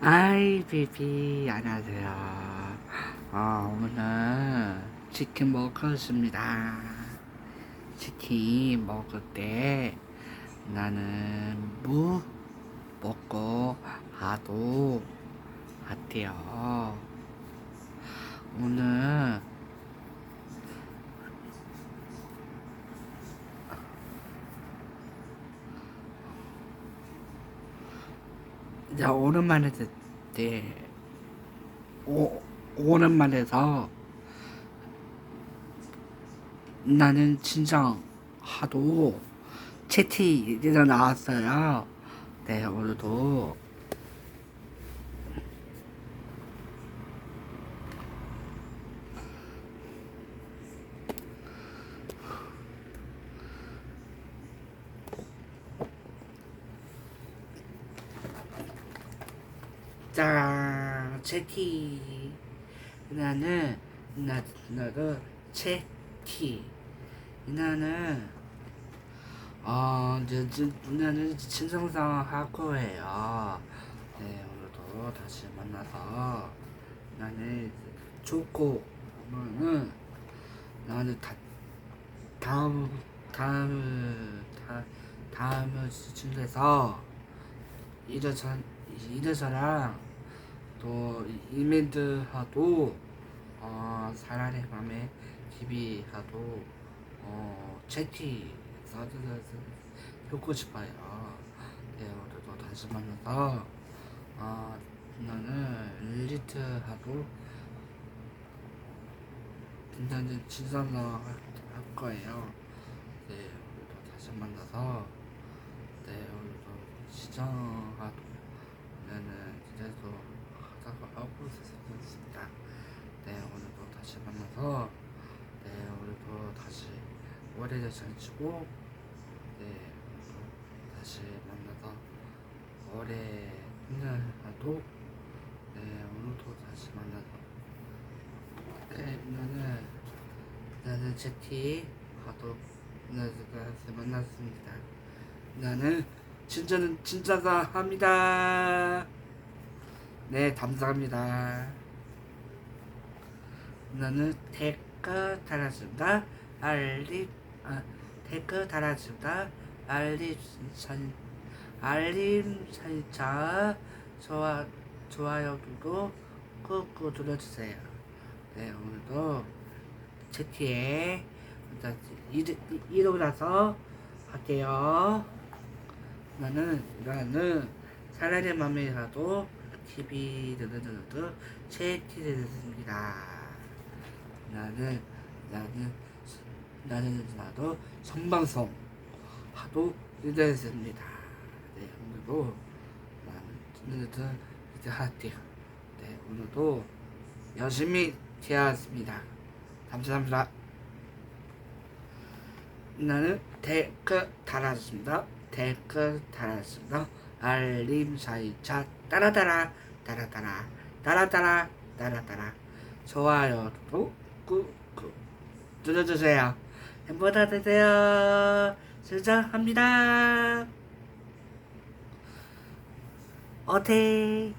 아이 비비 안녕하세요. 어, 오늘 치킨 먹었습니다. 치킨 먹을 때 나는 무 먹고 하도 같아요. 오늘 이제 오랜만에 듣때 오, 오랜만에서 나는 진짜 하도 채티 이제 나왔어요. 네 오늘도 짠 채티. 나는 나 나도 채티. 나는 어 이제 나는 친성상 할 거예요. 네 오늘도 다시 만나서. 나는 좋고 는 나는 다 다음 다음 다 다음 수준에서 이래서 이래서랑 또 이멘트하도 어 사람의 맘에 TV 하도 어 채티 써드려서 듣고 싶어요. 네 오늘도 다시 만나서 어 나는 리트 하도 진짜는 진짜로 할, 할 거예요. 네 오늘도 다시 만나서 네 오늘도 시청하도 나는 진짜도 하다가 하고 있었습니다. 네 오늘도 다시 만나서 네 오늘도 다시 월요일 잘 치고 네 오늘도 다시 만나서 올해 힘들어도 네 오늘도 다시 만나서 네 나는 나는 채티 하도 나는 다시 만났습니다. 나는 진짜는 진짜다 합니다. 네, 감사합니다. 나는 댓글 달았습니다. 알림, 아, 댓글 달았습니다. 알림 설, 알림 설정, 좋아, 좋아요 누르고 꾹꾹 눌러주세요. 네, 오늘도 일단 일- 일어나서 할게요. 나는 나는 사람의 맘이라도 TV 드드드드 채티를 듣습니다. 나는 나는 나는 나도 성방송 하도 듣습니다. 네 오늘도 드드드 이제 할게요. 네 오늘도 열심히 되었습니다. 감사합니다. 나는 댓글 달았습니다. 댓글 달았습니다. 알림 설정 따라따라 따라따라 따라따라 따라따라 좋아요도 꾹꾹 눌러주세요. 행복하 되세요. 실장합니다. 어때?